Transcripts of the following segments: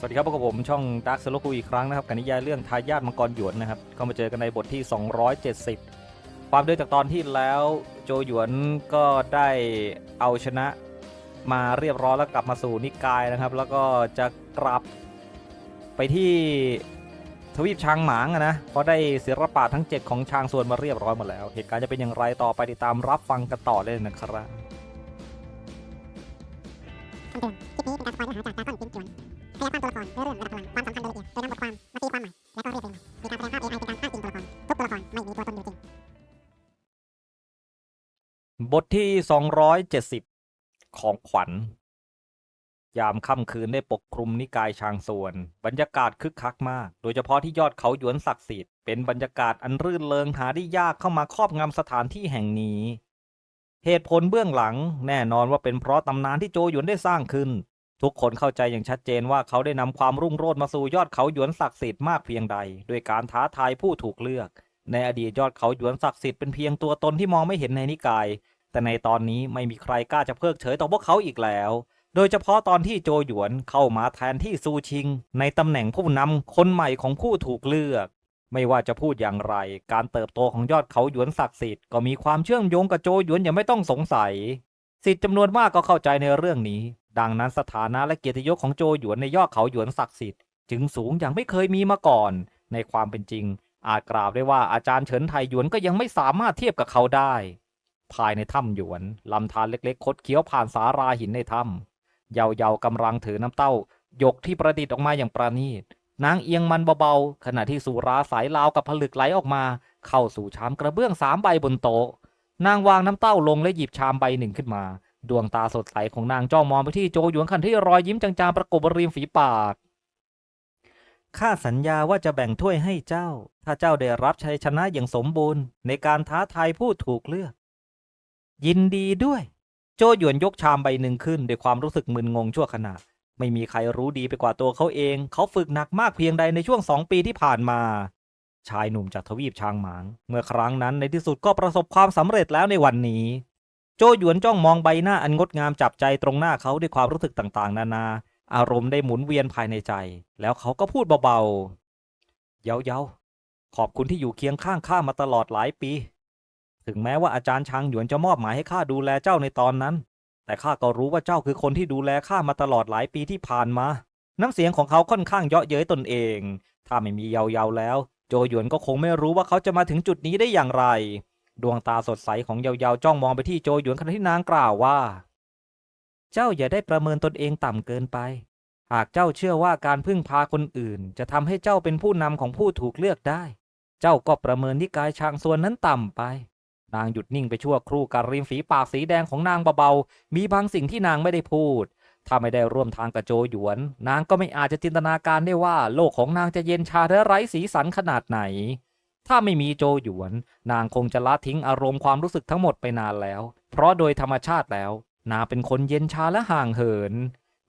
สวัสดีครับพบกับผมช่องด a r k เซโลคูอีกครั้งนะครับกับนิยายเรื่องทายาทมังกรหยวนนะครับเข้ามาเจอกันในบทที่ 270 ความเดินจากตอนที่แล้วโจหยวนก็ได้เอาชนะมาเรียบร้อยแล้วกลับมาสู่นิกายนะครับ แล้วก็จะกลับไปที่ทวีปช้างหมางนะเพราะได้ศิลปะทั้ง 7 ของช้างส่วนมาเรียบร้อยหมดแล้ว เหตุการณ์จะเป็นอย่างไรต่อไปติดตามรับฟังกันต่อเลยนะครับคำเตือนคลิปนี้เป็นการสปอยเนื้อหาจากดราก้อนปินจวน ขยายามตัวละครเนื้อเรื่องระดับพลังความสำคัญโดยละเอียดโดยนำบทความมาตีความใหม่แล้วก็เรียกเพลงใหม่มีการแสดงภาพ AI เป็นการอ้างอิงตัวละครทุกตัวละครไม่มีตัวตนอยู่จริงบทที่ 270 ของขวัญ ยามค่ำคืนได้ปกคลุมนิกายชางส่วน บรรยากาศคึกคักมาก โดยเฉพาะที่ยอดเขาหยวนศักดิ์สิทธิ์เป็นบรรยากาศอันรื่นเริงหาได้ยากเข้ามาครอบงำสถานที่แห่งนี้ เหตุผลเบื้องหลัง แน่นอนว่าเป็นเพราะตำนานที่โจหยวนได้สร้างขึ้น ทุกคนเข้าใจอย่างชัดเจนว่าเขาได้นำความรุ่งโรจน์มาสู่ยอดเขาหยวนศักดิ์สิทธิ์มากเพียงใด ด้วยการท้าทายผู้ถูกเลือก ในอดีตยอดเขาหยวนศักดิ์สิทธิ์เป็นเพียงตัวตนที่มองไม่เห็นในนิกาย แต่ในตอนนี้ไม่มีใครกล้าจะเพิกเฉยต่อพวกเขาอีกแล้ว โดยเฉพาะตอนที่โจหยวนเข้ามาแทนที่ซูชิง ในตำแหน่งผู้นำคนใหม่ของผู้ถูกเลือก ไม่ว่าจะพูดอย่างไร การเติบโตของยอดเขาหยวนศักดิ์สิทธิ์ก็มีความเชื่อมโยงกับโจหยวนอย่างไม่ต้องสงสัย สิทธิ์จำนวนมากก็เข้าใจในเรื่องนี้ ดังนั้นสถานะและเกียรติยศของโจหยวนในยอดเขาหยวนศักดิ์สิทธิ์จึงสูงอย่างไม่เคยมีมาก่อน ในความเป็นจริง อาจกล่าวได้ว่าอาจารย์เฉินไทหยวนก็ยังไม่สามารถเทียบกับเขาได้ ภายในถ้ำหยวนลำธารเล็กๆ คดเคี้ยวผ่านสาราหินในถ้ำเยาเยากำลังถือน้ำเต้ายกที่ประดิษฐ์ออกมาอย่างประณีตนางเอียงมันเบาๆ ขณะที่สุราสายลาวกับผลึกไหลออกมา เข้าสู่ชามกระเบื้องสามใบบนโต๊ะ นางวางน้ำเต้าลงและหยิบชามใบหนึ่งขึ้นมา ดวงตาสดใสของนางจ้องมองไปที่โจหยวนขันที่รอยยิ้มจางๆประกบริมฝีปาก ข้าสัญญาว่าจะแบ่งถ้วยให้เจ้า ถ้าเจ้าได้รับชัยชนะอย่างสมบูรณ์ ในการท้าทายผู้ถูกเลือก ยินดีด้วย โจหยวนยกชามใบหนึ่งขึ้นด้วยความรู้สึกมึนงงชั่วขณะ ไม่มีใครรู้ดีไปกว่าตัวเขาเอง เขาฝึกหนักมากเพียงใดในช่วงสองปีที่ผ่านมา ชายหนุ่มจากทวีปช้างหมาง เมื่อครั้งนั้นในที่สุดก็ประสบความสำเร็จแล้วในวันนี้ โจหยวนจ้องมองใบหน้าอันงดงามจับใจตรงหน้าเขาด้วยความรู้สึกต่างๆ นานา อารมณ์ได้หมุนเวียนภายในใจ แล้วเขาก็พูดเบาๆ เยาๆขอบคุณที่อยู่เคียงข้างข้ามาตลอดหลายปี ถึงแม้ว่าอาจารย์ชางหยวนจะมอบหมายให้ข้าดูแลเจ้าในตอนนั้น แต่ข้าก็รู้ว่าเจ้าคือคนที่ดูแลข้ามาตลอดหลายปีที่ผ่านมา น้ำเสียงของเขาค่อนข้างเยาะเย้ยตนเอง ถ้าไม่มีเยาๆแล้ว โจหยวนก็คงไม่รู้ว่าเขาจะมาถึงจุดนี้ได้อย่างไร ดวงตาสดใสของเยาๆจ้องมองไปที่โจหยวนขณะที่นางกล่าวว่า เจ้าอย่าได้ประเมินตนเองต่ำเกินไป หากเจ้าเชื่อว่าการพึ่งพาคนอื่น จะทำให้เจ้าเป็นผู้นำของผู้ถูกเลือกได้ เจ้าก็ประเมินนิกายชางส่วนนั้นต่ำไป นางหยุดนิ่งไปชั่วครู่การริมฝีปากสีแดงของนางเบาๆ มีบางสิ่งที่นางไม่ได้พูด ถ้าไม่ได้ร่วมทางกับโจหยวน นางก็ไม่อาจจะจินตนาการได้ว่า โลกของนางจะเย็นชาและไร้สีสันขนาดไหน ถ้าไม่มีโจหยวน นางคงจะละทิ้งอารมณ์ความรู้สึกทั้งหมดไปนานแล้ว เพราะโดยธรรมชาติแล้ว นางเป็นคนเย็นชาและห่างเหิน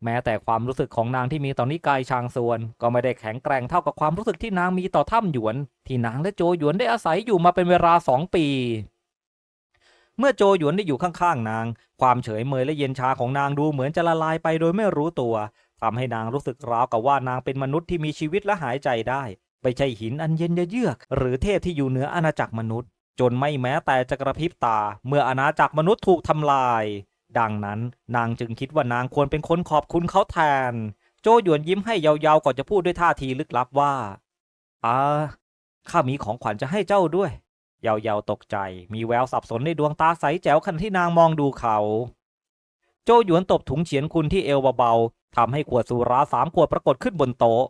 แม้แต่ความรู้สึกของนางที่มีต่อนนิกายชางส่วน ก็ไม่ได้แข็งแกร่งเท่ากับความรู้สึกที่นางมีต่อถ้ำหยวน ที่นางและโจหยวนได้อาศัยอยู่มาเป็นเวลาสองปี เมื่อโจหยวนได้อยู่ข้างๆนาง ความเฉยเมยและเย็นชาของนางดูเหมือนจะละลายไปโดยไม่รู้ตัวทำให้นางรู้สึกราวกับว่านางเป็นมนุษย์ที่มีชีวิตและหายใจได้ ไม่ใช่หินอันเย็นเยือก หรือเทพที่อยู่เหนืออาณาจักรมนุษย์ จนไม่แม้แต่จะกระพริบตา เมื่ออาณาจักรมนุษย์ถูกทำลาย ดังนั้นนางจึงคิดว่านางควรเป็นคนขอบคุณเขาแทน โจหยวนยิ้มให้ยาวๆก่อนจะพูดด้วยท่าทีลึกลับว่าอ่าข้ามีของขวัญจะให้เจ้าด้วยเยาวๆตกใจ มีแววสับสนในดวงตาใสแจ๋วขณะที่นางมองดูเขา โจหยวนตบถุงเฉียนคุณที่เอวเบาๆทำให้ขวดสุราสามขวดปรากฏขึ้นบนโต๊ะ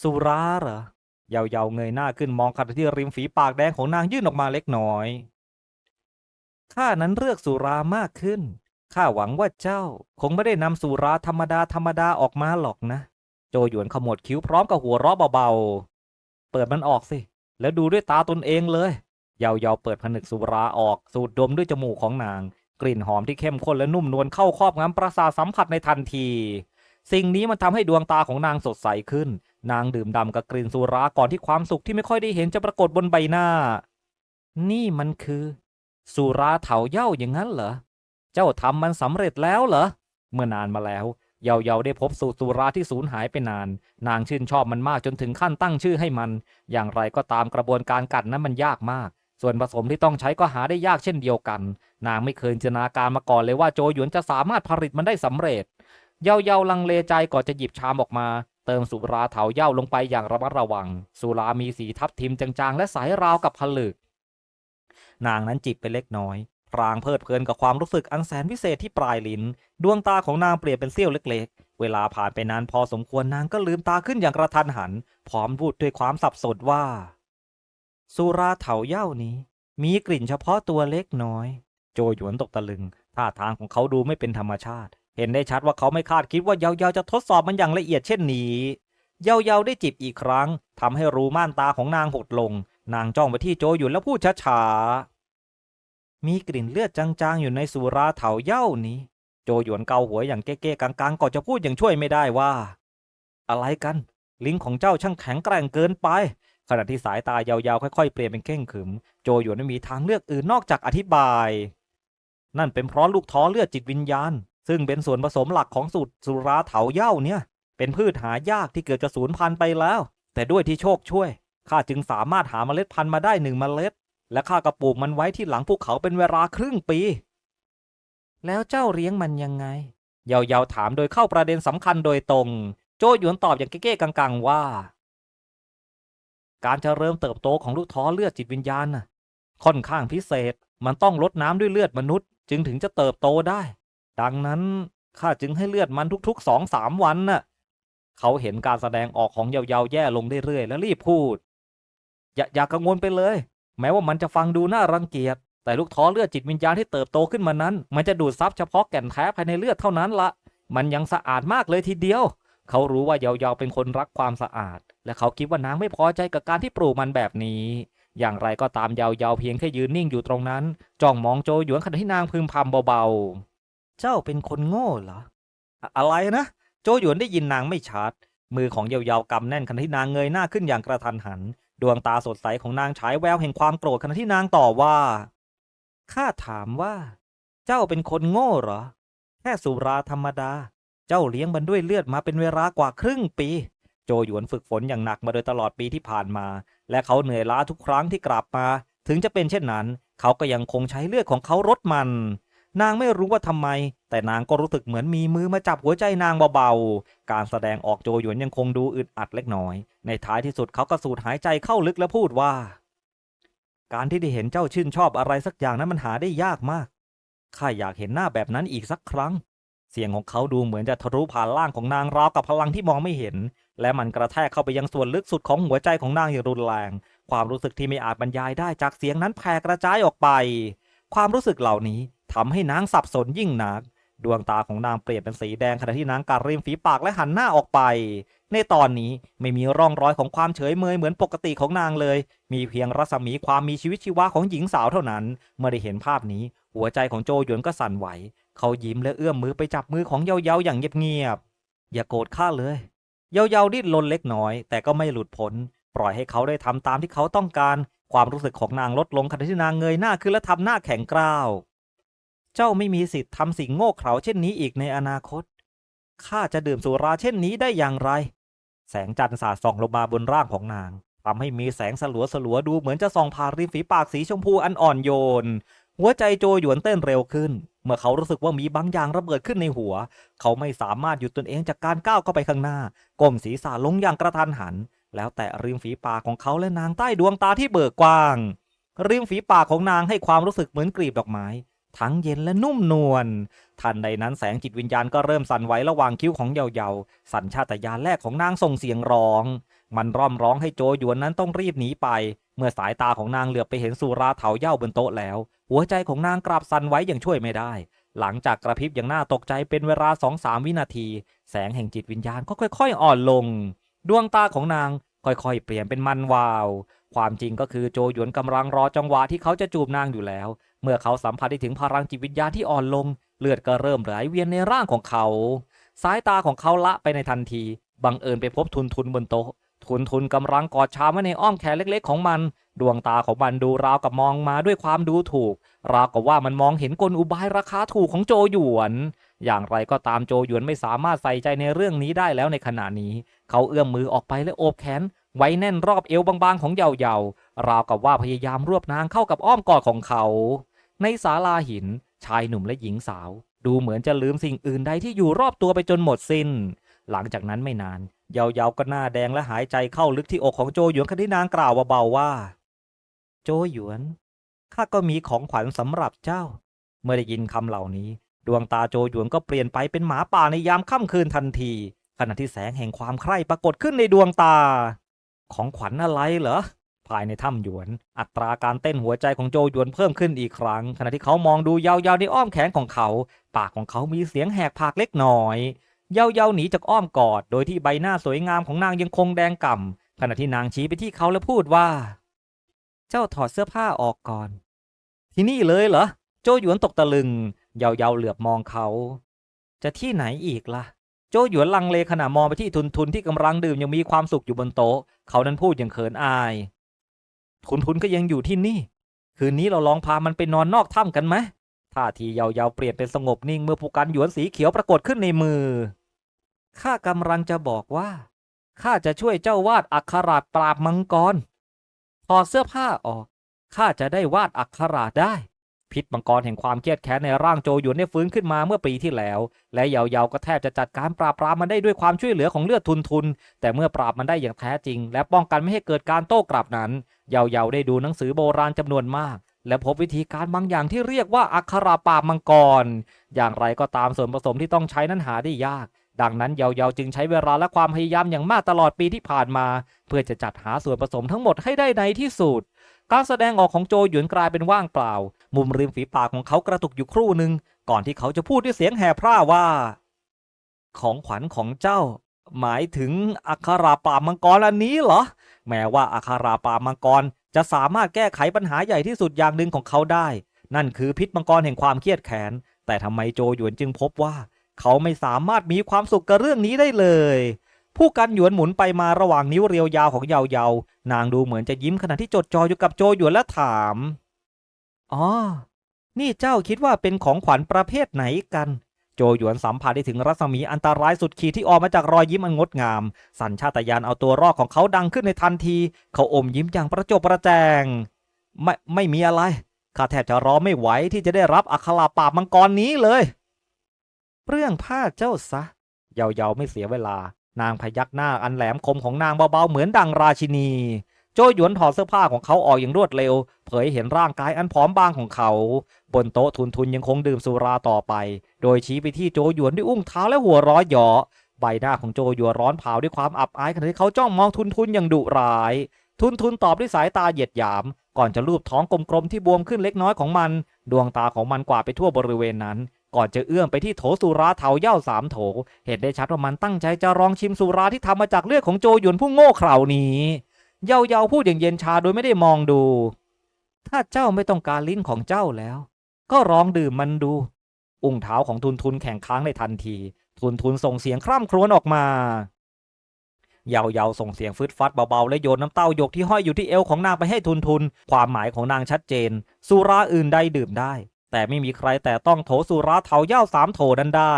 สุราเหรอ เยาวๆเงยหน้าขึ้นมองขณะที่ริมฝีปากแดงของนางยื่นออกมาเล็กน้อย ข้านั้นเลือกสุรามากขึ้น ข้าหวังว่าเจ้า คงไม่ได้นำสุราธรรมดาธรรมดาออกมาหรอกนะ โจหยวนขมวดคิ้วพร้อมกับหัวเราะเบาๆ เปิดมันออกสิ แล้วดูด้วยตาตนเองเลย เยาวๆเปิดผนึกสุราออก สูดดมด้วยจมูกของนาง กลิ่นหอมที่เข้มข้นและนุ่มนวลเข้าครอบงำประสาสัมผัสในทันที สิ่งนี้มันทำให้ดวงตาของนางสดใสขึ้น นางดื่มดำกับกลิ่นสุราก่อนที่ความสุขที่ไม่ค่อยได้เห็นจะปรากฏบนใบหน้า นี่มันคือ สุราเถาเย่าอย่างนั้นเหรอ เจ้าทำมันสำเร็จแล้วเหรอ เมื่อนานมาแล้ว เยาเยาได้พบสูตรสุราที่สูญหายไปนาน นางชื่นชอบมันมากจนถึงขั้นตั้งชื่อให้มัน อย่างไรก็ตามกระบวนการกัดนั้นมันยากมาก ส่วนผสมที่ต้องใช้ก็หาได้ยากเช่นเดียวกัน นางไม่เคยจินตนาการมาก่อนเลยว่าโจหยวนจะสามารถผลิตมันได้สำเร็จเยาเยาลังเลใจก่อนจะหยิบชามออกมา เติมสุราเถาเย่าลงไปอย่างระมัดระวัง สุรามีสีทับทิมจางๆ และใสราวกับผลึก นางนั้นจิบไปเล็กน้อย พรางเพลิดเพลินกับความรู้สึกอันแสนวิเศษที่ปลายลิ้น ดวงตาของนางเปลี่ยนเป็นเสี้ยวเล็ก ๆ เวลาผ่านไปนานพอสมควรนางก็ลืมตาขึ้นอย่างกระทันหัน พร้อมพูดด้วยความสับสนว่า สุราเถาเย่านี้ มีกลิ่นเฉพาะตัวเล็กน้อย โจหยวนตกตะลึงท่าทางของเขาดูไม่เป็นธรรมชาติ เห็นได้ชัดว่าเขาไม่คาดคิดว่าเยาเยาจะทดสอบมันอย่างละเอียดเช่นนี้ เยาเยาได้จิบอีกครั้งทำให้รูม่านตาของนางหดลง นางจ้องไปที่โจหยวนแล้วพูดช้าๆ มีกลิ่นเลือดจางๆอยู่ในสุราเถาเย่านี้ โจหยวนเกาหัวอย่างเก้ๆกังๆก่อนจะพูดอย่างช่วยไม่ได้ว่า อะไรกัน ลิ้นของเจ้าช่างแข็งแกร่งเกินไป ขณะที่สายตายาวๆค่อยๆเปลี่ยนเป็นเข่งขึม โจหยวนไม่มีทางเลือกอื่นนอกจากอธิบาย นั่นเป็นเพราะลูกท้อเลือดจิตวิญญาณ ซึ่งเป็นส่วนผสมหลักของสูตรสุราเถาเย่าเนี่ย เป็นพืชหายากที่เกือบจะสูญพันธุ์ไปแล้ว แต่ด้วยที่โชคช่วย ข้าจึงสามารถหาเมล็ดพันธุ์มาได้หนึ่งเมล็ด และข้าก็ปลูกมันไว้ที่หลังภูเขาเป็นเวลาครึ่งปี แล้วเจ้าเลี้ยงมันยังไง เยาวๆถามโดยเข้าประเด็นสำคัญโดยตรง โจหยวนตอบอย่างเก้ๆกังๆว่า การจะเริญเติบโตของลูกท้อเลือดจิตวิญญาณน่ะ ค่อนข้างพิเศษ มันต้องลดน้ำด้วยเลือดมนุษย์ จึงถึงจะเติบโตได้ ดังนั้นข้าจึงให้เลือดมันทุกๆสองสามวันน่ะ เขาเห็นการแสดงออกของเยาวๆแย่ลงเรื่อยๆแล้วรีบพูด อย่าอย่ากังวลไปเลย แม้ว่ามันจะฟังดูน่ารังเกียจ แต่ลูกท้อเลือดจิตวิญญาณที่เติบโตขึ้นมานั้น มันจะดูดซับเฉพาะแก่นแท้ภายในเลือดเท่านั้นละ มันยังสะอาดมากเลยทีเดียว เขารู้ว่าเยาวๆเป็นคนรักความสะอาด และเขาคิดว่านางไม่พอใจกับการที่ปลูกมันแบบนี้อย่างไรก็ตามเยาวๆเพียงแค่ยืนนิ่งอยู่ตรงนั้น จ้องมองโจหยวนขณะที่นางพึมพำเบาๆ เจ้าเป็นคนโง่เหรออะอะไรนะ โจหยวนได้ยินนางไม่ชัด มือของเยาวๆกำแน่นขณะที่นางเงยหน้าขึ้นอย่างกระทันหัน ดวงตาสดใสของนางฉายแววแห่งความโกรธขณะที่นางต่อว่า ข้าถามว่า เจ้าเป็นคนโง่เหรอ แค่สุราธรรมดา เจ้าเลี้ยงมันด้วยเลือดมาเป็นเวลากว่าครึ่งปี โจหยวนฝึกฝนอย่างหนักมาโดยตลอดปีที่ผ่านมา และเขาเหนื่อยล้าทุกครั้งที่กลับมา ถึงจะเป็นเช่นนั้น เขาก็ยังคงใช้เลือดของเขารดมัน นางไม่รู้ว่าทำไม แต่นางก็รู้สึกเหมือนมีมือมาจับหัวใจนางเบาๆ การแสดงออกโจหยวนยังคงดูอึดอัดเล็กน้อย ในท้ายที่สุดเขาก็สูดหายใจเข้าลึกและพูดว่า การที่ได้เห็นเจ้าชื่นชอบอะไรสักอย่างนั้นมันหาได้ยากมาก ข้าอยากเห็นหน้าแบบนั้นอีกสักครั้ง เสียงของเขาดูเหมือนจะทะลุผ่านร่างของนางราวกับพลังที่มองไม่เห็น และมันกระแทกเข้าไปยังส่วนลึกสุดของหัวใจของนางอย่างรุนแรง ความรู้สึกที่ไม่อาจบรรยายได้จากเสียงนั้นแผ่กระจายออกไป ความรู้สึกเหล่านี้ ทำให้นางสับสนยิ่งหนัก ดวงตาของนางเปลี่ยนเป็นสีแดงขณะที่นางกัดริมฝีปากและหันหน้าออกไป ในตอนนี้ไม่มีร่องรอยของความเฉยเมยเหมือนปกติของนางเลย มีเพียงรัศมีความมีชีวิตชีวาของหญิงสาวเท่านั้น เมื่อได้เห็นภาพนี้ หัวใจของโจหยวนก็สั่นไหว เขายิ้มและเอื้อมมือไปจับมือของเยาเยาอย่างเงียบๆอย่าโกรธข้าเลย เยาเยาดิ้นรนเล็กน้อย แต่ก็ไม่หลุดพ้นปล่อยให้เขาได้ทำตามที่เขาต้องการ ความรู้สึกของนางลดลงขณะที่นางเงยหน้าขึ้นและทำหน้าแข็งกร้าว เจ้าไม่มีสิทธิ์ทำสิ่งโง่เขลาเช่นนี้อีกในอนาคต ข้าจะดื่มสุราเช่นนี้ได้อย่างไร แสงจันทร์สาดส่องลงมาบนร่างของนางทำให้มีแสงสลัวสลัวๆดูเหมือนจะส่องผ่านริมฝีปากสีชมพูอันอ่อนโยน หัวใจโจหยวนเต้นเร็วขึ้น เมื่อเขารู้สึกว่ามีบางอย่างระเบิดขึ้นในหัว เขาไม่สามารถหยุดตนเองจากการก้าวเข้าไปข้างหน้า ก้มศีรษะลงอย่างกระทันหัน แล้วแตะริมฝีปากของเขาและนางใต้ดวงตาที่เบิกกว้าง ริมฝีปากของนางให้ความรู้สึกเหมือนกลีบดอกไม้ ทั้งเย็นและนุ่มนวลทันใดนั้นแสงจิตวิญญาณก็เริ่มสั่นไหวระหว่างคิ้วของเยาๆสัญชาตญาณแรกของนางส่งเสียงร้อง มันร่อมร้องให้โจหยวนนั้นต้องรีบหนีไป เมื่อสายตาของนางเหลือบไปเห็นสุราเถาเย่าบนโต๊ะแล้ว หัวใจของนางกลับสั่นไหวอย่างช่วยไม่ได้ หลังจากกระพริบอย่างน่าตกใจเป็นเวลาสองสามวินาที แสงแห่งจิตวิญญาณก็ค่อย ๆ อ่อนลง ดวงตาของนางค่อยๆ เปลี่ยนเป็นมันวาว ความจริงก็คือโจหยวนกำลังรอจังหวะที่เขาจะจูบนางอยู่แล้ว เมื่อเขาสัมผัสได้ถึงพลังจิตวิญญาณที่อ่อนลง เลือดก็เริ่มไหลเวียนในร่างของเขา สายตาของเขาละไปในทันที บังเอิญไปพบทุนทุนบนโต๊ะ ทุนทุนกำลังกอดชามไว้ในอ้อมแขนเล็กๆของมัน ดวงตาของมันดูราวกับมองมาด้วยความดูถูก ราวกับว่ามันมองเห็นกลอุบายราคาถูกของโจหยวน อย่างไรก็ตามโจหยวนไม่สามารถใส่ใจในเรื่องนี้ได้แล้วในขณะนี้ เขาเอื้อมมือออกไปและโอบแขน ไว้แน่นรอบเอวบางๆของเยาเยาราวกับว่าพยายามรวบนางเข้ากับอ้อมกอดของเขา ในศาลาหิน ชายหนุ่มและหญิงสาว ดูเหมือนจะลืมสิ่งอื่นใดที่อยู่รอบตัวไปจนหมดสิน้น หลังจากนั้นไม่นาน เยาเยาก็หน้าแดงและหายใจเข้าลึกที่อกของโจหยวนขณะที่นางกล่าวเบาๆว่า โจหยวนข้าก็มีของขวัญสำหรับเจ้า เมื่อได้ยินคำเหล่านี้ ดวงตาโจหยวนก็เปลี่ยนไปเป็นหมาป่าในยามค่ำคืนทันทีขณะที่แสงแห่งความใคร่ปรากฏขึ้นในดวงตา ของขวัญอะไรเหรอ ภายในถ้ำหยวน อัตราการเต้นหัวใจของโจหยวนเพิ่มขึ้นอีกครั้ง ขณะที่เขามองดูยาวๆในอ้อมแขนของเขา ปากของเขามีเสียงแหกปากเล็กน้อยเยาเยาหนีจากอ้อมกอด โดยที่ใบหน้าสวยงามของนางยังคงแดงก่ำขณะที่นางชี้ไปที่เขาและพูดว่า เจ้าถอดเสื้อผ้าออกก่อน ที่นี่เลยเหรอ โจหยวนตกตะลึง เยาเยาเหลือบมองเขา จะที่ไหนอีกล่ะ โจหยวนลังเลขณะมองไปที่ทุนทุนที่กำลังดื่มยังมีความสุขอยู่บนโต๊ะ เขานั้นพูดอย่างเขินอาย ทุนทุนก็ยังอยู่ที่นี่ คืนนี้เราลองพามันไปนอนนอกถ้ำกันไหมท่าทีเยาๆเปลี่ยนเป็นสงบนิ่งเมื่อผู้กันหยวนสีเขียวปรากฏขึ้นในมือ ข้ากำลังจะบอกว่า ข้าจะช่วยเจ้าวาดอักขราชปราบมังกรถอดเสื้อผ้าออก ข้าจะได้วาดอักขราชได้ พิษมังกรแห่งความเครียดแค้นในร่างโจหยวนได้ฟื้นขึ้นมาเมื่อปีที่แล้ว และเยาเยาๆก็แทบจะจัดการปราบปรามมันได้ด้วยความช่วยเหลือของเลือดทุนทุน แต่เมื่อปราบมันได้อย่างแท้จริง และป้องกันไม่ให้เกิดการโต้กลับนั้น เยาเยาๆได้ดูหนังสือโบราณจำนวนมาก และพบวิธีการบางอย่างที่เรียกว่าอักขราปราบมังกร อย่างไรก็ตามส่วนผสมที่ต้องใช้นั้นหาได้ยากดังนั้นเยาเยาๆจึงใช้เวลาและความพยายามอย่างมากตลอดปีที่ผ่านมา เพื่อจะจัดหาส่วนผสมทั้งหมดให้ได้ในที่สุด การแสดงออกของโจหยวนกลายเป็นว่างเปล่า มุมริมฝีปากของเขากระตุกอยู่ครู่หนึ่งก่อนที่เขาจะพูดด้วยเสียงแห่พร่าว่า ของขวัญของเจ้า หมายถึงอัคราปามังกรอันนี้เหรอ แม้ว่าอัคราปามังกรจะสามารถแก้ไขปัญหาใหญ่ที่สุดอย่างหนึ่งของเขาได้ นั่นคือพิษมังกรแห่งความเครียดแค้นแต่ทำไมโจหยวนจึงพบว่า เขาไม่สามารถมีความสุขกับเรื่องนี้ได้เลย ผู้กันหยวนหมุนไปมาระหว่างนิ้วเรียวยาวของเยาเยานางดูเหมือนจะยิ้มขณะที่จดจ่ออยู่กับโจหยวนและถาม อ๋อ นี่เจ้าคิดว่าเป็นของขวัญประเภทไหนกัน โจหยวนสัมผัสได้ถึงรัศมีอันตรายสุดขีดที่ออกมาจากรอยยิ้มอันงดงาม สัญชาตญาณเอาตัวรอดของเขาดังขึ้นในทันที เขาอมยิ้มอย่างประจบประแจง ไม่ไม่มีอะไร ข้าแทบจะรอไม่ไหวที่จะได้รับอัคราปาบมังกรนี้เลย เรื่องผ้าเจ้าซะ เยาๆไม่เสียเวลา นางพยักหน้าอันแหลมคมของนางเบาๆเหมือนดังราชินี โจหยวนถอดเสื้อผ้าของเขาออกอย่างรวดเร็ว เผยเห็นร่างกายอันผอมบางของเขา บนโต๊ะทุนทุนยังคงดื่มสุราต่อไป โดยชี้ไปที่โจหยวนด้วยอุ้งเท้าและหัวร้อยหยอใบหน้าของโจหยวนร้อนเผาด้วยความอับอายขณะที่เขาจ้องมองทุนทุนอย่างดุร้าย ทุนทุนตอบด้วยสายตาเหยียดหยาม ก่อนจะลูบท้องกลมๆที่บวมขึ้นเล็กน้อยของมัน ดวงตาของมันกวาดไปทั่วบริเวณนั้น ก่อนจะเอื้อมไปที่โถสุราเถาเย่าสามโถ เห็นได้ชัดว่ามันตั้งใจจะลองชิมสุราที่ทำมาจากเลือดของโจหยวนผู้โง่เขลานี้เยาเยาพูดอย่างเย็นชาโดยไม่ได้มองดู ถ้าเจ้าไม่ต้องการลิ้นของเจ้าแล้ว ก็ลองดื่มมันดู อุ้งเท้าของทุนทุนแข่งค้างในทันที ทุนทุนส่งเสียงคร่ำครวญออกมาเยาเยาส่งเสียงฟึดฟัดเบาๆ และโยนน้ำเต้าหยกที่ห้อยอยู่ที่เอวของนางไปให้ทุนทุน ความหมายของนางชัดเจน สุราอื่นใดดื่มได้ แต่ไม่มีใครแต่ต้องโถสุราเถาเย่าสามโถนั้นได้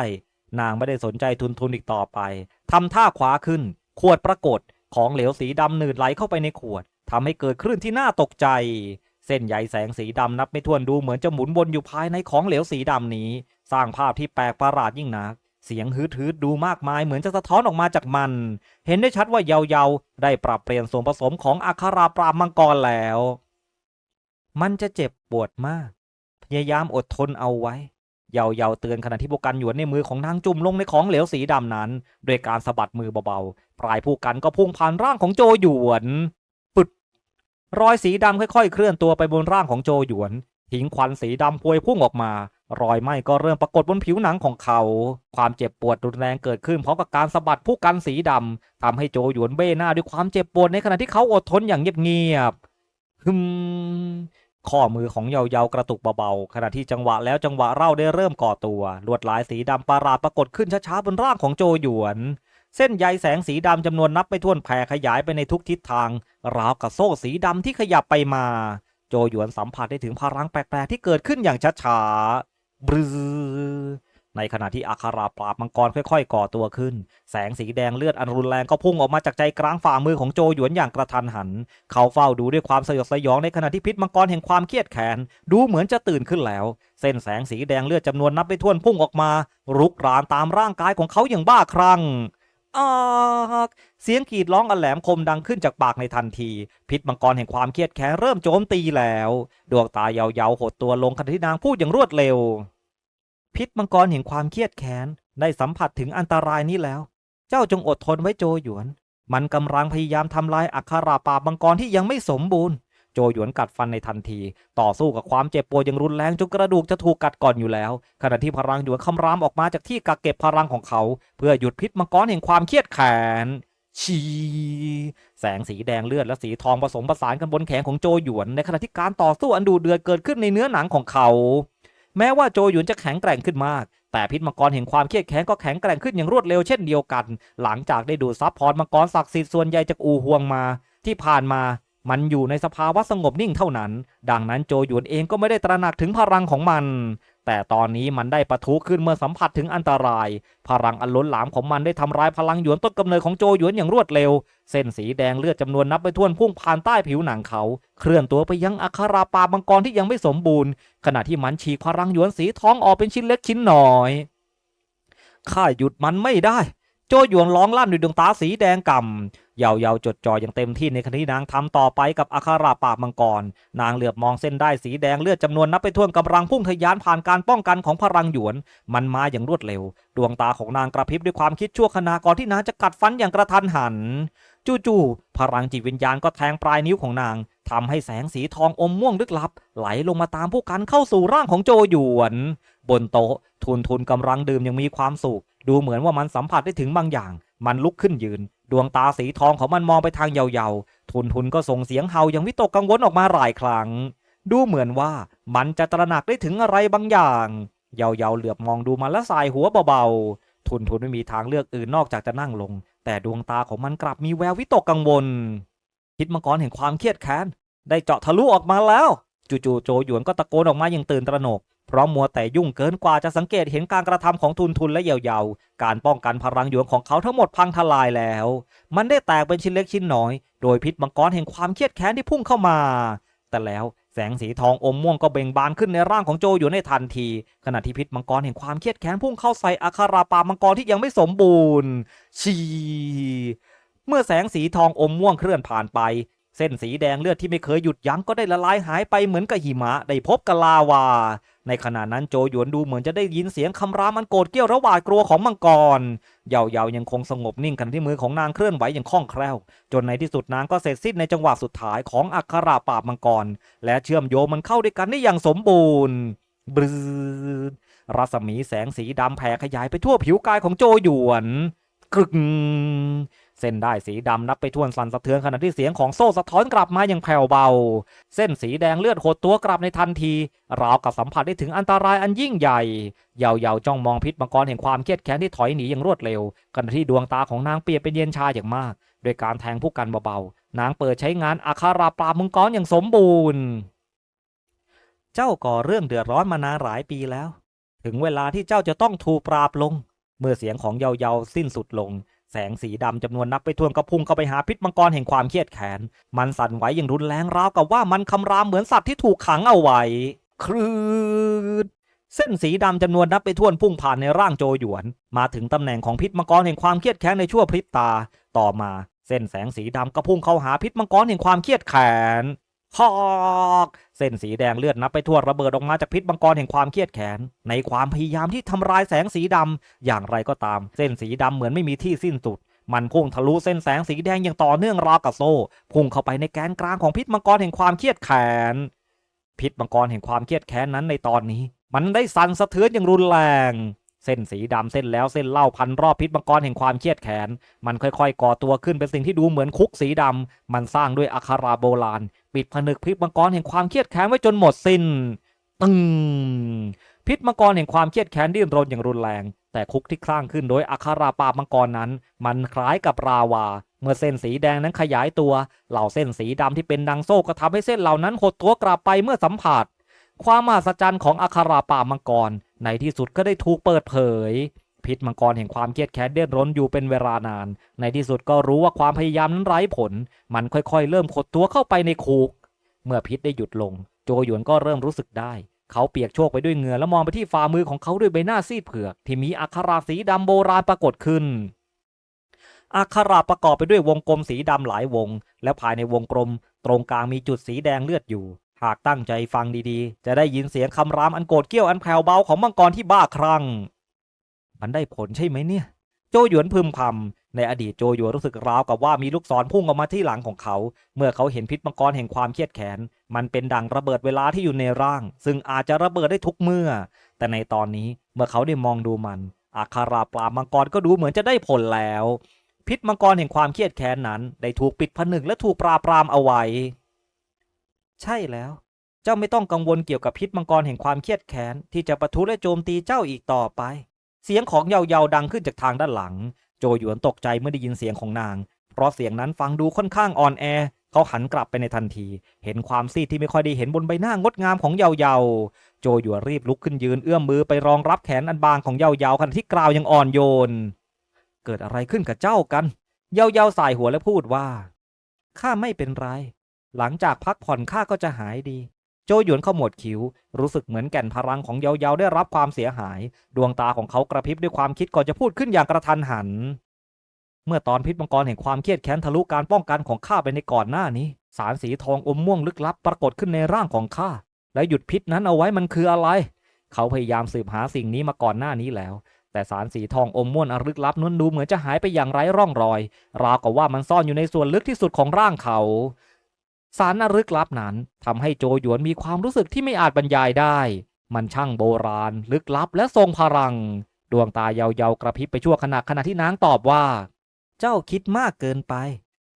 นางไม่ได้สนใจทุนทุนอีกต่อไปทำท่าขวาขึ้น ขวดปรากฏของเหลวสีดำหนืดไหลเข้าไปในขวดทำให้เกิดคลื่นที่น่าตกใจ เส้นใยแสงสีดำนับไม่ถ้วนดูเหมือนจะหมุนวนอยู่ภายในของเหลวสีดำนี้ สร้างภาพที่แปลกประหลาดยิ่งนักเสียงฮืดฮืดๆดูมากมายเหมือนจะสะท้อนออกมาจากมัน เห็นได้ชัดว่าเยาเยาๆได้ปรับเปลี่ยนส่วนผสมของอัคราปรามังกรแล้ว มันจะเจ็บปวดมาก ยายามอดทนเอาไว้ เยาเยาเตือนขณะที่พวกกันหยวนในมือของนางจุ่มลงในของเหลวสีดำนั้น โดยการสะบัดมือเบาๆ ปลายผู้กันก็พุ่งผ่านร่างของโจหยวนปึดรอยสีดำค่อยๆ เคลื่อนตัวไปบนร่างของโจหยวนทิ้งควันสีดำพวยพุ่งออกมา รอยไหม้ก็เริ่มปรากฏบนผิวหนังของเขา ความเจ็บปวดรุนแรงเกิดขึ้นพร้อมกับการสะบัดผู้กันสีดำทำให้โจหยวนเบ้หน้าด้วยความเจ็บปวดในขณะที่เขาอดทนอย่างเงียบๆฮึม ข้อมือของเยาเยาๆกระตุกเบาๆ ขณะที่จังหวะแล้วจังหวะเล่าได้เริ่มก่อตัว ลวดลายสีดำประหลาดปรากฏขึ้นช้าๆบนร่างของโจหยวน เส้นใยแสงสีดำจำนวนนับไม่ถ้วนแผ่ขยายไปในทุกทิศทาง ราวกับโซ่สีดำที่ขยับไปมา โจหยวนสัมผัสได้ถึงพลังแปลกๆที่เกิดขึ้นอย่างช้าๆบรื ในขณะที่อัคราปราบมังกรค่อยๆ ก่อตัวขึ้น แสงสีแดงเลือดอันรุนแรงก็พุ่งออกมาจากใจกลางฝ่ามือของโจหยวนอย่างกระทันหัน เขาเฝ้าดูด้วยความสยดสยองในขณะที่พิษมังกรแห่งความเครียดแค้นดูเหมือนจะตื่นขึ้นแล้ว เส้นแสงสีแดงเลือดจำนวนนับไปถ้วนพุ่งออกมา รุกรานตามร่างกายของเขาอย่างบ้าคลั่งอากเสียงกรีดร้องอันแหลมคมดังขึ้นจากปากในทันที พิษมังกรแห่งความเครียดแค้นเริ่มโจมตีแล้ว ดวงตายาวๆหดตัวลงขณะที่นางพูดอย่างรวดเร็ว พิษมังกรแห่งความเครียดแค้นได้สัมผัสถึงอันตรายนี้แล้ว เจ้าจงอดทนไว้โจหยวน มันกำลังพยายามทำลายอัคราปาบมังกรที่ยังไม่สมบูรณ์ โจหยวนกัดฟันในทันที ต่อสู้กับความเจ็บปวดอย่างรุนแรงจนกระดูกจะถูกกัดก่อนอยู่แล้ว ขณะที่พลังหยวนคำรามออกมาจากที่กักเก็บพลังของเขา เพื่อหยุดพิษมังกรแห่งความเครียดแค้นชีแสงสีแดงเลือดและสีทองผสมผสานกันบนแขนของโจหยวน ในขณะที่การต่อสู้อันดุเดือดเกิดขึ้นในเนื้อหนังของเขา แม้ว่าโจหยุนจะแข็งแกร่งขึ้นมาก แต่พิษมังกรแห่งความเครียดแค้นก็แข็งแกร่งขึ้นอย่างรวดเร็วเช่นเดียวกัน หลังจากได้ดูดซับพรมังกรศักดิ์สิทธิ์ส่วนใหญ่จากอูห่วงมา ที่ผ่านมามันอยู่ในสภาวะสงบนิ่งเท่านั้น ดังนั้นโจหยวนเองก็ไม่ได้ตระหนักถึงพลังของมัน แต่ตอนนี้มันได้ปะทุขึ้นเมื่อสัมผัสถึงอันตราย พลังอันล้นหลามของมันได้ทำร้ายพลังหยวนต้นกำเนิดของโจหยวนอย่างรวดเร็ว เส้นสีแดงเลือดจำนวนนับไปถ้วนพุ่งผ่านใต้ผิวหนังเขา เคลื่อนตัวไปยังอัคราปามังกรที่ยังไม่สมบูรณ์ ขณะที่มันฉีกพลังหยวนสีทองออกเป็นชิ้นเล็กชิ้นหน้อยข้าหยุดมันไม่ได้ โจหยวนร้องลั่นด้วยดวงตาสีแดงก่ำ เยาเยาๆจดจ่ออย่างเต็มที่ในขณะที่นางทำต่อไปกับอัคราปาบมังกร นางเหลือบมองเส้นได้สีแดงเลือดจำนวนนับไปท่วกำลังพุ่งทะยานผ่านการป้องกันของพลังหยวน มันมาอย่างรวดเร็ว ดวงตาของนางกระพริบด้วยความคิดชั่วขณะก่อนที่นางจะกัดฟันอย่างกระทันหัน จู่ๆพลังจิตวิญญาณก็แทงปลายนิ้วของนางทำให้แสงสีทองอมม่วงลึกลับ ไหลลงมาตามผู้กันเข้าสู่ร่างของโจหยวน บนโต๊ะ ทุนทุนกำลังดื่มยังมีความสุข ดูเหมือนว่ามันสัมผัสได้ถึงบางอย่าง มันลุกขึ้นยืน ดวงตาสีทองของมันมองไปทางเยาๆทุนทุนก็ส่งเสียงเห่าอย่างวิตกกังวลออกมาหลายครั้ง ดูเหมือนว่ามันจะตระหนักได้ถึงอะไรบางอย่างเยาๆเหลือบมองดูมันและสายหัวเบาๆ ทุนทุนไม่มีทางเลือกอื่นนอกจากจะนั่งลง แต่ดวงตาของมันกลับมีแวววิตกกังวลพิษมังกรแห่งความเครียดแค้น ได้เจาะทะลุออกมาแล้ว จู่ๆโจหยวนก็ตะโกนออกมาอย่างตื่นตระหนก เพราะมัวแต่ยุ่งเกินกว่าจะสังเกตเห็นการกระทำของทุนทุนและเยาวๆการป้องกันพลังหยวนของเขาทั้งหมดพังทลายแล้ว มันได้แตกเป็นชิ้นเล็กชิ้นน้อย โดยพิษมังกรแห่งความเครียดแค้นที่พุ่งเข้ามา แต่แล้วแสงสีทองอมม่วงก็เบ่งบานขึ้นในร่างของโจหยวนในทันที ขณะที่พิษมังกรแห่งความเครียดแค้นพุ่งเข้าใส่อัคราปามังกรที่ยังไม่สมบูรณ์ชีเมื่อแสงสีทองอมม่วงเคลื่อนผ่านไปเส้นสีแดงเลือดที่ไม่เคยหยุดยั้งก็ได้ละลายหายไปเหมือนกับหิมะ ได้พบกับลาวา ในขณะนั้นโจหยวนดูเหมือนจะได้ยินเสียงคำรามอันโกรธเกรี้ยวระหว่างกลัวของมังกรเยาเยาๆยังคงสงบนิ่งกันที่มือของนางเคลื่อนไหวอย่างคล่องแคล่ว จนในที่สุดนางก็เสร็จสิ้นในจังหวะสุดท้ายของอัคราปราบมังกร และเชื่อมโยงมันเข้าด้วยกันได้อย่างสมบูรณ์บรืดรัศมีแสงสีดำแผ่ขยายไปทั่วผิวกายของโจหยวนกรึก เส้นได้สีดำนับไปทวนสั่นสะเทือนขณะที่เสียงของโซ่สะท้อนกลับมาอย่างแผ่วเบา เส้นสีแดงเลือดหดตัวกลับในทันที ราวกับสัมผัสได้ถึงอันตรายอันยิ่งใหญ่เยาเยาจ้องมองพิษมังกรแห่งความเครียดแค้นที่ถอยหนีอย่างรวดเร็วขณะที่ดวงตาของนางเปลี่ยนเป็นเย็นชาอย่างมากโดยการแทงผู้กันเบาๆนางเปิดใช้งานอาคาราปราบมังกรอย่างสมบูรณ์ เจ้าก่อเรื่องเดือดร้อนมานานหลายปีแล้ว ถึงเวลาที่เจ้าจะต้องถูกปราบลง เมื่อเสียงของเยาเยาๆสิ้นสุดลง แสงสีดำจำนวนนับไปทวนกระพุ่งเข้าไปหาพิษมังกรแห่งความเครียดแค้น มันสั่นไหวอย่างรุนแรงราวกับว่ามันคำรามเหมือนสัตว์ที่ถูกขังเอาไว้ครืดเส้นสีดำจำนวนนับไปทวนพุ่งผ่านในร่างโจหยวน มาถึงตำแหน่งของพิษมังกรแห่งความเครียดแค้นในชั่วพริบตา ต่อมาเส้นแสงสีดำก็พุ่งเข้าหาพิษมังกรแห่งความเครียดแค้นฮอก เส้นสีแดงเลือดนับไปทั่วระเบิดออกมาจากพิษมังกรแห่งความเครียดแค้นในความพยายามที่ทำลายแสงสีดำอย่างไรก็ตาม เส้นสีดำเหมือนไม่มีที่สิ้นสุดมันพุ่งทะลุเส้นแสงสีแดงอย่างต่อเนื่องราวกับโซ่พุ่งเข้าไปในแกนกลางของพิษมังกรแห่งความเครียดแค้นพิษมังกรแห่งความเครียดแค้นนั้นในตอนนี้ มันได้สั่นสะเทือนอย่างรุนแรง เส้นสีดำเส้นแล้วเส้นเล่าพันรอบพิษมังกรแห่งความเครียดแค้นมันค่อยๆ ก่อตัวขึ้นเป็นสิ่งที่ดูเหมือนคุกสีดำมันสร้างด้วยอัคราโบราณ ปิดผนึกพิษมังกรแห่งความเครียดแค้นไว้จนหมดสิ้นตึงพิษมังกรแห่งความเครียดแค้นดิ้นรนอย่างรุนแรง แต่คุกที่คลั่งขึ้นโดยอัคราปามังกรนั้น มันคล้ายกับราวา เมื่อเส้นสีแดงนั้นขยายตัว เหล่าเส้นสีดำที่เป็นดังโซ่ก็ทำให้เส้นเหล่านั้นหดตัวกลับไปเมื่อสัมผัส ความมหัศจรรย์ของอัคราปามังกรในที่สุดก็ได้ถูกเปิดเผย พิษมังกรแห่งความเครียดแค้นเดือดร้อนอยู่เป็นเวลานาน ในที่สุดก็รู้ว่าความพยายามนั้นไร้ผล มันค่อยๆ เริ่มขดตัวเข้าไปในคุกเมื่อพิษได้หยุดลง โจหยวนก็เริ่มรู้สึกได้ เขาเปียกโชกไปด้วยเหงื่อและมองไปที่ฝ่ามือของเขาด้วยใบหน้าซีดเผือก ที่มีอักขระสีดำโบราณปรากฏขึ้นอักขระประกอบไปด้วยวงกลมสีดำหลายวง และภายในวงกลม ตรงกลางมีจุดสีแดงเลือดอยู่ หากตั้งใจฟังดีๆ จะได้ยินเสียงคำรามอันโกรธเกี้ยวอันแผ่วเบาของมังกรที่บ้าคลั่ง มันได้ผลใช่ไหมเนี่ย โจหยวนพึมพำในอดีตโจหยวนรู้สึกราวกับว่ามีลูกศรพุ่งออกมาที่หลังของเขา เมื่อเขาเห็นพิษมังกรแห่งความเครียดแค้นมันเป็นดังระเบิดเวลาที่อยู่ในร่าง ซึ่งอาจจะระเบิดได้ทุกเมื่อ แต่ในตอนนี้เมื่อเขาได้มองดูมันอาคาราปลามังกรก็ดูเหมือนจะได้ผลแล้ว พิษมังกรแห่งความเครียดแค้นนั้น ได้ถูกปิดผนึกและถูกปราบปรามเอาไว้ ใช่แล้ว เจ้าไม่ต้องกังวลเกี่ยวกับพิษมังกรแห่งความเครียดแค้นที่จะประทุและโจมตีเจ้าอีกต่อไป เสียงของเยาเยาดังขึ้นจากทางด้านหลัง โจหยวนตกใจเมื่อได้ยินเสียงของนาง เพราะเสียงนั้นฟังดูค่อนข้างอ่อนแอ เขาหันกลับไปในทันที เห็นความซีดที่ไม่ค่อยได้เห็นบนใบหน้างดงามของเยาเยาโจหยวนรีบลุกขึ้นยืนเอื้อมมือไปรองรับแขนอันบางของเยาเยาขณะที่กล่าวยังอ่อนโยน เกิดอะไรขึ้นกับเจ้ากัน เยาเยาสายหัวและพูดว่าข้าไม่เป็นไร หลังจากพักผ่อนข้าก็จะหายดี โจหยวนขมวดคิ้ว รู้สึกเหมือนแก่นพลังของเยาเยาได้รับความเสียหาย ดวงตาของเขากระพริบด้วยความคิดก่อนจะพูดขึ้นอย่างกระทันหัน เมื่อตอนพิษมังกรแห่งความเครียดแค้นทะลุการป้องกันของข้าไปในก่อนหน้านี้ สารสีทองอมม่วงลึกลับปรากฏขึ้นในร่างของข้าและหยุดพิษนั้นเอาไว้มันคืออะไร เขาพยายามสืบหาสิ่งนี้มาก่อนหน้านี้แล้ว แต่สารสีทองอมม่วนอลึกลับนั้นดูเหมือนจะหายไปอย่างไร้ร่องรอย ราวกับว่ามันซ่อนอยู่ในส่วนลึกที่สุดของร่างเขา สารอลึกลับนั้นทำให้โจหยวนมีความรู้สึกที่ไม่อาจบรรยายได้ มันช่างโบราณ ลึกลับและทรงพลัง ดวงตาเยาๆกระพริบไปชั่วขณะขณะที่นางตอบว่า เจ้าคิดมากเกินไป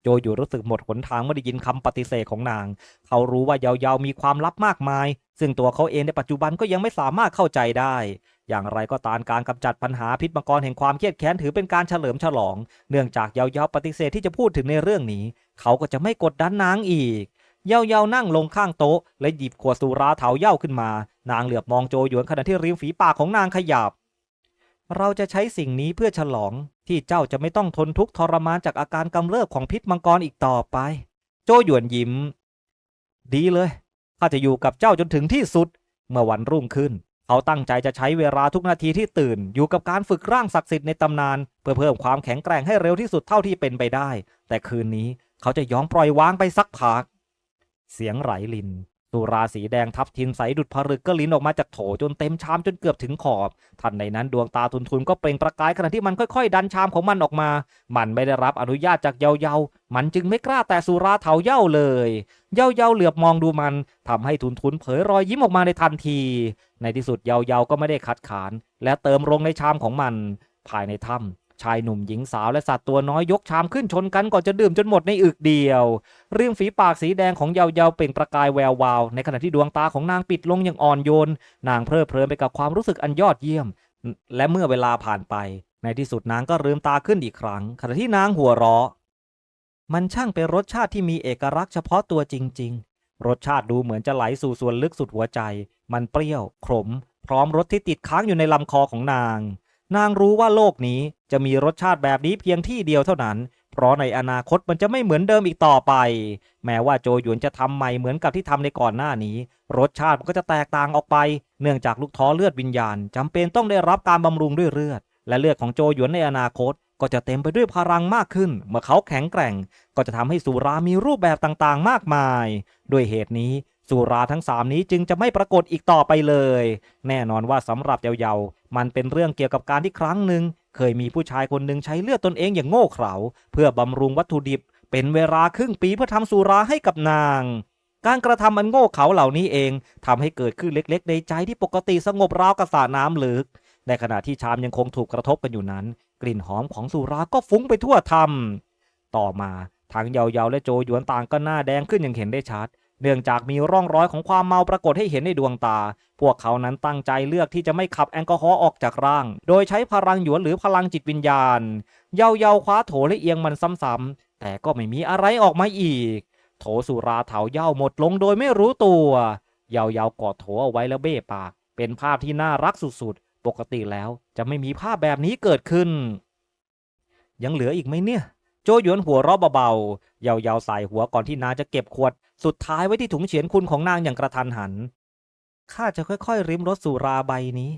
โจหยวนรู้สึกหมดหนทางเมื่อได้ยินคำปฏิเสธของนาง เขารู้ว่ายาๆมีความลับมากมาย ซึ่งตัวเขาเองในปัจจุบันก็ยังไม่สามารถเข้าใจได้อย่างไรก็ตามการกำจัดปัญหาพิษมังกรแห่งความเครียดแค้นถือเป็นการเฉลิมฉลอง เนื่องจากเยาๆปฏิเสธที่จะพูดถึงในเรื่องนี้ เขาก็จะไม่กดดันนางอีก เยาเยานั่งลงข้างโต๊ะ และหยิบขวดสุราเถาเย่าขึ้นมา นางเหลือบมองโจหยวนขณะที่ริมฝีปากของนางขยับ เราจะใช้สิ่งนี้เพื่อฉลองที่เจ้าจะไม่ต้องทนทุกข์ทรมานจากอาการกำเริบของพิษมังกรอีกต่อไป โจหยวนยิ้ม ดีเลยข้าจะอยู่กับเจ้าจนถึงที่สุด เมื่อวันรุ่งขึ้น เขาตั้งใจจะใช้เวลาทุกนาทีที่ตื่น อยู่กับการฝึกร่างศักดิ์สิทธิ์ในตำนาน เพื่อเพิ่มความแข็งแกร่งให้เร็วที่สุดเท่าที่เป็นไปได้ แต่คืนนี้ เขาจะยอมปล่อยวางไปสักพัก เสียงไหลลินสุราสีแดงทับทิมใสดุดผลึกก็ลิ้นออกมาจากโถจนเต็มชามจนเกือบถึงขอบ ทันในนั้นดวงตาทุนทุนก็เปล่งประกายขณะที่มันค่อยๆ ดันชามของมันออกมา มันไม่ได้รับอนุญาตจากเยาเยาๆมันจึงไม่กล้าแต่สุราเถาเย่าเลย เยาเยาๆเหลือบมองดูมันทำให้ทุนทุนเผยรอยยิ้มออกมาในทันที ในที่สุดเยาเยาๆก็ไม่ได้คัดค้าน และเติมลงในชามของมัน ภายในถ้ำ ชายหนุ่มหญิงสาวและสัตว์ตัวน้อยยกชามขึ้นชนกันก่อนจะดื่มจนหมดในอึกเดียว เริมฝีปากสีแดงของเยาเยาเปล่งประกายแวววาว ในขณะที่ดวงตาของนางปิดลงอย่างอ่อนโยน นางเพลิดเพลินไปกับความรู้สึกอันยอดเยี่ยม และเมื่อเวลาผ่านไป ในที่สุดนางก็ลืมตาขึ้นอีกครั้ง ขณะที่นางหัวเราะ มันช่างเป็นรสชาติที่มีเอกลักษณ์เฉพาะตัวจริง ๆ รสชาติดูเหมือนจะไหลสู่ส่วนลึกสุดหัวใจ มันเปรี้ยว ขม พร้อมรสที่ติดค้างอยู่ในลำคอของนาง นางรู้ว่าโลกนี้จะมีรสชาติแบบนี้เพียงที่เดียวเท่านั้น เพราะในอนาคตมันจะไม่เหมือนเดิมอีกต่อไป แม้ว่าโจหยวนจะทำใหม่เหมือนกับที่ทำในก่อนหน้านี้ รสชาติมันก็จะแตกต่างออกไป เนื่องจากลูกท้อเลือดวิญญาณจำเป็นต้องได้รับการบำรุงด้วยเลือด และเลือดของโจหยวนในอนาคต ก็จะเต็มไปด้วยพลังมากขึ้น เมื่อเขาแข็งแกร่ง ก็จะทำให้สุรามีรูปแบบต่างๆ มากมาย ด้วยเหตุนี้สุราทั้งสามนี้จึงจะไม่ปรากฏอีกต่อไปเลย แน่นอนว่าสำหรับเยาๆ มันเป็นเรื่องเกี่ยวกับการที่ครั้งหนึ่งเคยมีผู้ชายคนหนึ่งใช้เลือดตนเองอย่างโง่เขลาเพื่อบำรุงวัตถุดิบ เป็นเวลาครึ่งปีเพื่อทำสุราให้กับนาง การกระทำอันโง่เขลาเหล่านี้เองทำให้เกิดขึ้นเล็ก ๆ ในใจที่ปกติสงบราวกับสระน้ำลึก ในขณะที่ชามยังคงถูกกระทบกันอยู่นั้น กลิ่นหอมของสุราก็ฟุ้งไปทั่วทำต่อมาทั้งเยาเยาและโจหยวนต่างก็หน้าแดงขึ้นอย่างเห็นได้ชัด เนื่องจากมีร่องรอยของความเมาปรากฏให้เห็นในดวงตา พวกเขานั้นตั้งใจเลือกที่จะไม่ขับแอลกอฮอล์ออกจากร่าง โดยใช้พลังหยวนหรือพลังจิตวิญญาณ เยาเยาคว้าโถและเอียงมันซ้ำๆแต่ก็ไม่มีอะไรออกมาอีก โถสุราเถาเย่าหมดลงโดยไม่รู้ตัวเยาเยากอดโถเอาไว้แล้วเบ้ปาก เป็นภาพที่น่ารักสุดๆ ปกติแล้วจะไม่มีภาพแบบนี้เกิดขึ้น ยังเหลืออีกไหมเนี่ย โจหยวนหัวเราะเบาๆ ยาวๆใส่หัวก่อนที่นาจะเก็บขวด สุดท้ายไว้ที่ถุงเฉียนคุณของนางอย่างกระทันหัน ข้าจะค่อยๆ ริมรสสุราใบนี้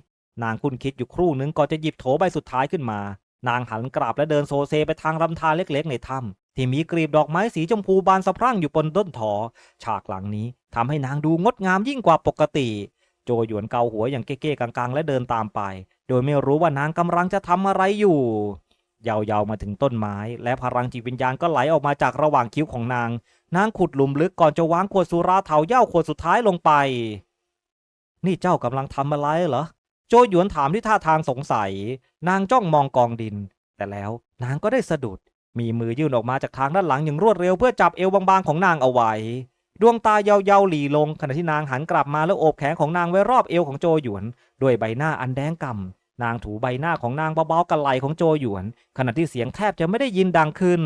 นางคุณคิดอยู่ครู่หนึ่งก่อนจะหยิบโถใบสุดท้ายขึ้นมา นางหันกราบและเดินโซเซไปทางลำธารเล็กๆ ในถ้ำที่มีกลีบดอกไม้สีชมพูบานสะพรั่งอยู่บนต้นถอ ฉากหลังนี้ทำให้นางดูงดงามยิ่งกว่าปกติ โจหยวนเกาหัวอย่างเก้ๆกังๆ และเดินตามไป โดยไม่รู้ว่านางกำลังจะทำอะไรอยู่ ยาวๆมาถึงต้นไม้ และพลังจิตวิญญาณก็ไหลออกมาจากระหว่างคิ้วของนาง นางขุดหลุมลึกก่อนจะวางขวดสุราเถาเย้าขวดสุดท้ายลงไป นี่เจ้ากำลังทำอะไรเหรอ โจหยวนถามที่ท่าทางสงสัย นางจ้องมองกองดิน แต่แล้วนางก็ได้สะดุด มีมือยื่นออกมาจากทางด้านหลังอย่างรวดเร็วเพื่อจับเอวบางๆของนางเอาไว้ ดวงตายาวๆหลีลงขณะที่นางหันกลับมาแล้วโอบแขนของนางไว้รอบเอวของโจหยวน ด้วยใบหน้าอันแดงก่ำ นางถูใบหน้าของนางเบาๆกับไหลของโจหยวน ขณะที่เสียงแทบจะไม่ได้ยินดังขึ้น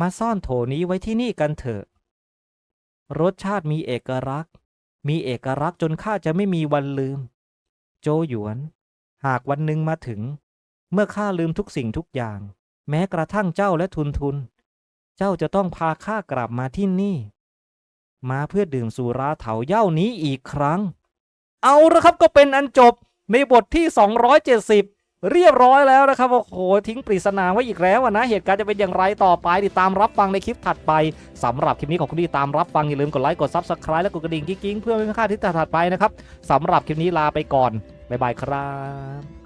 มาซ่อนโถนี้ไว้ที่นี่กันเถอะ รสชาติมีเอกลักษณ์ มีเอกลักษณ์จนข้าจะไม่มีวันลืม โจหยวน หากวันหนึ่งมาถึง เมื่อข้าลืมทุกสิ่งทุกอย่าง แม้กระทั่งเจ้าและทุนทุน เจ้าจะต้องพาข้ากลับมาที่นี่ มาเพื่อดื่มสุราเถาเย้านี้อีกครั้ง เอาละครับก็เป็นอันจบ ในบทที่ 270 เรียบร้อยแล้วนะครับ โอ้โห ทิ้งปริศนาไว้อีกแล้วนะ เหตุการณ์จะเป็นอย่างไรต่อไป ติดตามรับฟังในคลิปถัดไปสำหรับคลิปนี้ขอบคุณที่ตามรับฟัง อย่าลืมกดไลค์ กดซับสไคร b e และกดกระดิ่งกิ๊งๆเพื่อไม่พลาดคลิปถัดไปนะครับสำหรับคลิปนี้ลาไปก่อนบ๊ายบายครับ